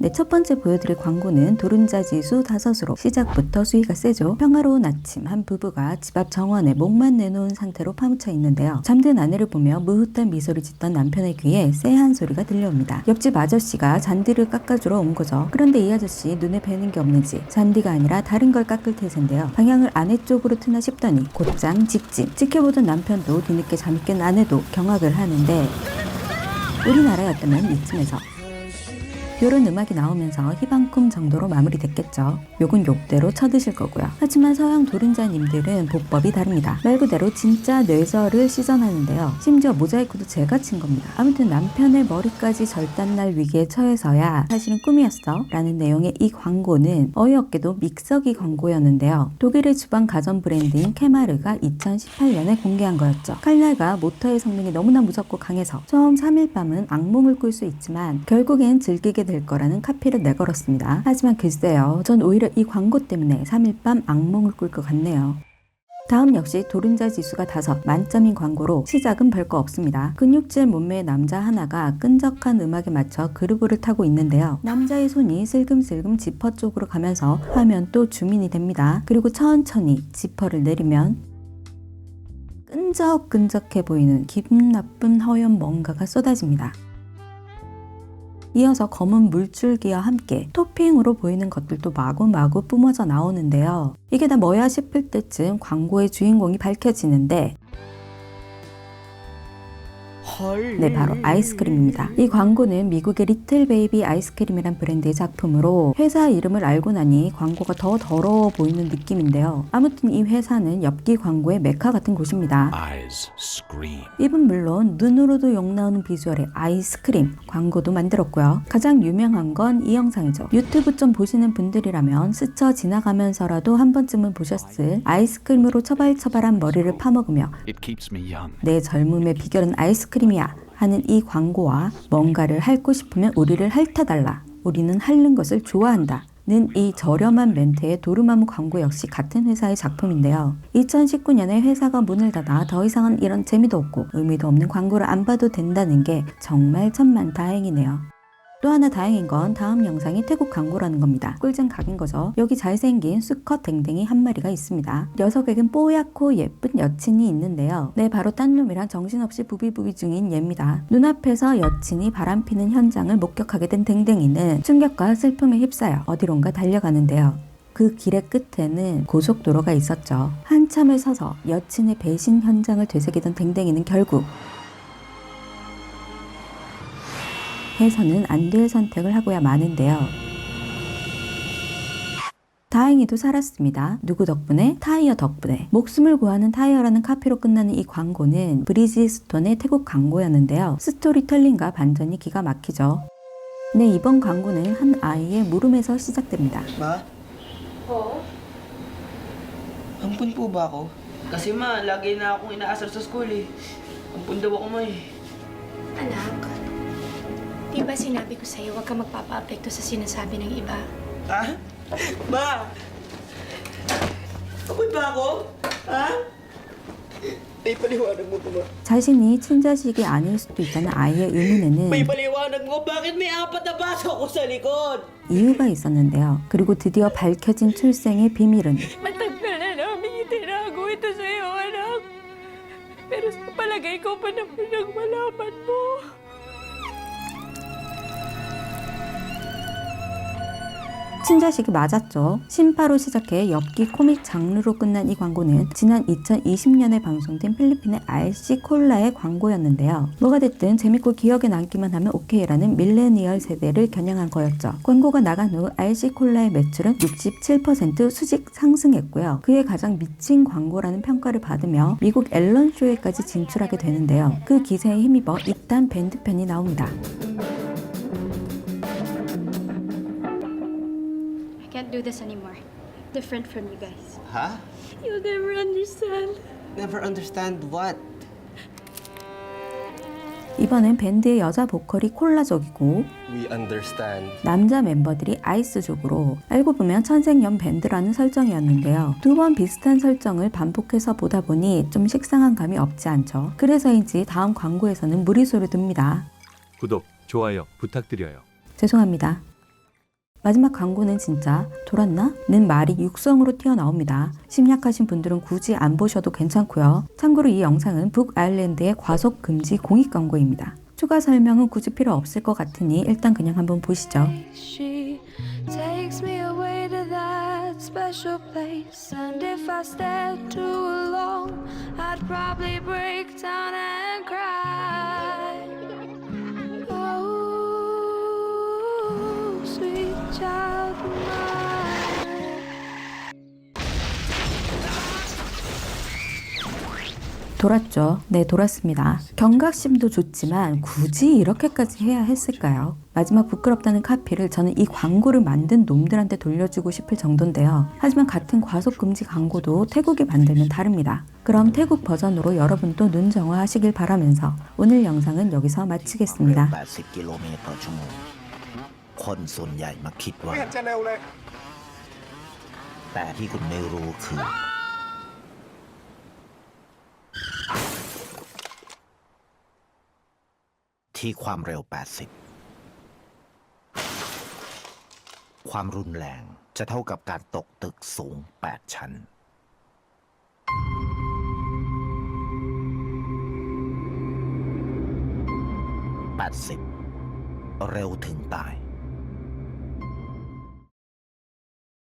네, 첫 번째 보여드릴 광고는 도른자 지수 다섯으로 시작부터 수위가 세죠. 평화로운 아침 한 부부가 집 앞 정원에 목만 내놓은 상태로 파묻혀 있는데요. 잠든 아내를 보며 무흐한 미소를 짓던 남편의 귀에 쎄한 소리가 들려옵니다. 옆집 아저씨가 잔디를 깎아주러 온 거죠. 그런데 이 아저씨 눈에 뵈는 게 없는지 잔디가 아니라 다른 걸 깎을 태세인데요. 방향을 아내 쪽으로 트나 싶더니 곧장 직진. 지켜보던 남편도 뒤늦게 잠이 깬 아내도 경악을 하는데 우리나라였다면 이쯤에서 요런 음악이 나오면서 희방꿈 정도로 마무리됐겠죠. 욕은 욕대로 쳐드실 거고요. 하지만 서양 도른자님들은 보법이 다릅니다. 말 그대로 진짜 뇌절을 시전하는데요. 심지어 모자이크도 제가 친 겁니다. 아무튼 남편의 머리까지 절단날 위기에 처해서야 사실은 꿈이었어 라는 내용의 이 광고는 어이없게도 믹서기 광고였는데요. 독일의 주방 가전 브랜드인 케마르가 2018년에 공개한 거였죠. 칼날과 모터의 성능이 너무나 무섭고 강해서 처음 3일 밤은 악몽을 꿀 수 있지만 결국엔 즐기게 될 거라는 카피를 내걸었습니다. 하지만 글쎄요. 전 오히려 이 광고 때문에 3일 밤 악몽을 꿀 것 같네요. 다음 역시 도른자 지수가 다섯 만점인 광고로 시작은 별거 없습니다. 근육질 몸매의 남자 하나가 끈적한 음악에 맞춰 그루브를 타고 있는데요. 남자의 손이 슬금슬금 지퍼 쪽으로 가면서 화면 또 주민이 됩니다. 그리고 천천히 지퍼를 내리면 끈적끈적해 보이는 기분 나쁜 허연 뭔가가 쏟아집니다. 이어서 검은 물줄기와 함께 토핑으로 보이는 것들도 마구마구 뿜어져 나오는데요. 이게 다 뭐야 싶을 때쯤 광고의 주인공이 밝혀지는데 헐. 네, 바로 아이스크림입니다. 이 광고는 미국의 리틀 베이비 아이스크림이란 브랜드의 작품으로 회사 이름을 알고 나니 광고가 더 더러워 보이는 느낌인데요. 아무튼 이 회사는 엽기 광고의 메카 같은 곳입니다. 입은 물론 눈으로도 욕 나오는 비주얼의 아이스크림 광고도 만들었고요. 가장 유명한 건 이 영상이죠. 유튜브 좀 보시는 분들이라면 스쳐 지나가면서라도 한 번쯤은 보셨을 아이스크림으로 처발처발한 머리를 파먹으며 It keeps me young. 내 젊음의 비결은 아이스크림 이야 하는 이 광고와 뭔가를 핥고 싶으면 우리를 핥아달라. 우리는 핥는 것을 좋아한다. 는이 저렴한 멘트의 도르마무 광고 역시 같은 회사의 작품인데요. 2019년에 회사가 문을 닫아 더 이상은 이런 재미도 없고 의미도 없는 광고를 안 봐도 된다는 게 정말 천만 다행이네요. 또 하나 다행인 건 다음 영상이 태국 광고라는 겁니다. 꿀잼 각인 거죠. 여기 잘생긴 수컷 댕댕이 한 마리가 있습니다. 녀석에겐 뽀얗고 예쁜 여친이 있는데요. 네, 바로 딴 놈이랑 정신없이 부비부비 중인 얘입니다. 눈앞에서 여친이 바람피는 현장을 목격하게 된 댕댕이는 충격과 슬픔에 휩싸여 어디론가 달려가는데요. 그 길의 끝에는 고속도로가 있었죠. 한참을 서서 여친의 배신 현장을 되새기던 댕댕이는 결국 해서는 안 될 선택을 하고야 마는데요. 다행히도 살았습니다. 누구 덕분에? 타이어 덕분에. 목숨을 구하는 타이어라는 카피로 끝나는 이 광고는 브리지 스톤의 태국 광고였는데요. 스토리텔링과 반전이 기가 막히죠. 네, 이번 광고는 한 아이의 물음에서 시작됩니다. Ma, Oo. ampun po ba ako? Kasi ma, lagi na akong inaasar sa school eh. Ampun daw ako ma eh. Anak, di ba sinabi ko sa'yo huwag ka magpapa-apekto sa sinasabi ng iba? Ha? Ma! Ampun ba ako? Ha? May paliwanag mo ba? 자신이 친자식이 아닐 수도 있다는 아이의 의문에는 May paliwanag mo? Bakit may apat na baso ako sa likod? 이유가 있었는데요. 그리고 드디어 밝혀진 출생의 비밀은 Matagal na namin itinago ito sa'yo, anak. Pero sa palagay ko pa naman ang malaman mo. 친자식이 맞았죠. 신파로 시작해 엽기 코믹 장르로 끝난 이 광고는 지난 2020년에 방송된 필리핀의 RC 콜라의 광고였는데요. 뭐가 됐든 재밌고 기억에 남기만 하면 오케이라는 밀레니얼 세대를 겨냥한 거였죠. 광고가 나간 후 RC 콜라의 매출은 67% 수직 상승했고요. 그의 가장 미친 광고라는 평가를 받으며 미국 앨런 쇼에까지 진출하게 되는데요. 그 기세에 힘입어 이딴 밴드 편이 나옵니다. Can't do this anymore. Different from you guys. Ha? You'll never understand. Never understand what? 이번엔 밴드의 여자 보컬이 콜라족이고 We understand. 남자 멤버들이 아이스족으로 알고 보면 천생연 밴드라는 설정이었는데요. 두 번 비슷한 설정을 반복해서 보다 보니 좀 식상한 감이 없지 않죠. 그래서인지 다음 광고에서는 무리수를 듭니다. 구독, 좋아요 부탁드려요. 죄송합니다. 마지막 광고는 진짜 돌았나? 는 말이 육성으로 튀어나옵니다. 심약하신 분들은 굳이 안 보셔도 괜찮고요. 참고로 이 영상은 북아일랜드의 과속 금지 공익 광고입니다. 추가 설명은 굳이 필요 없을 것 같으니 일단 그냥 한번 보시죠. Special place. And if I stayed too long, I'd probably break down and 돌았죠. 네, 돌았습니다. 경각심도 좋지만 굳이 이렇게까지 해야 했을까요? 마지막 부끄럽다는 카피를 저는 이 광고를 만든 놈들한테 돌려주고 싶을 정도인데요. 하지만 같은 과속금지 광고도 태국이 만들면 다릅니다. 그럼 태국 버전으로 여러분도 눈 정화하시길 바라면서 오늘 영상은 여기서 마치겠습니다. คนส่วนใหญ่มาคิดว่า ไม่เห็นจะเร็วเลย แต่ที่คุณไม่รู้คือ ที่ความเร็ว 80 ความรุนแรงจะเท่ากับการตกตึกสูง 8 ชั้น 80 เร็วถึงตาย